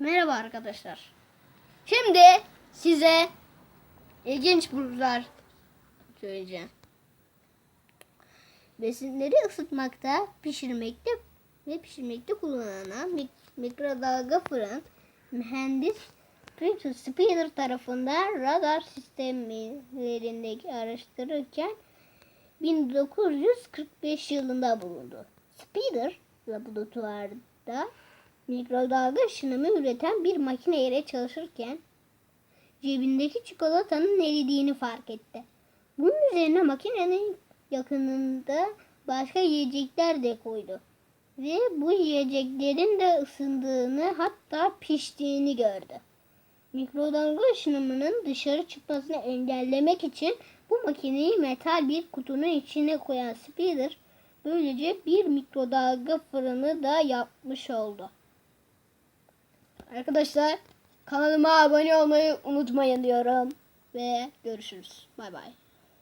Merhaba arkadaşlar. Şimdi size ilginç bulgular söyleyeceğim. Besinleri ısıtmakta, pişirmekte ve pişirmekte kullanılan mik- mikrodalga fırın mühendis Richard Speeder tarafından radar sistemlerindeki araştırırken 1945 yılında bulundu. Speeder laboratuvarda mikrodalga ışınımı üreten bir makine ile çalışırken cebindeki çikolatanın eridiğini fark etti. Bunun üzerine makinenin yakınında başka yiyecekler de koydu. Ve bu yiyeceklerin de ısındığını hatta piştiğini gördü. Mikrodalga ışınımının dışarı çıkmasını engellemek için bu makineyi metal bir kutunun içine koyan Speeder böylece bir mikrodalga fırını da yapmış oldu. Arkadaşlar kanalıma abone olmayı unutmayın diyorum ve görüşürüz. Bay bay.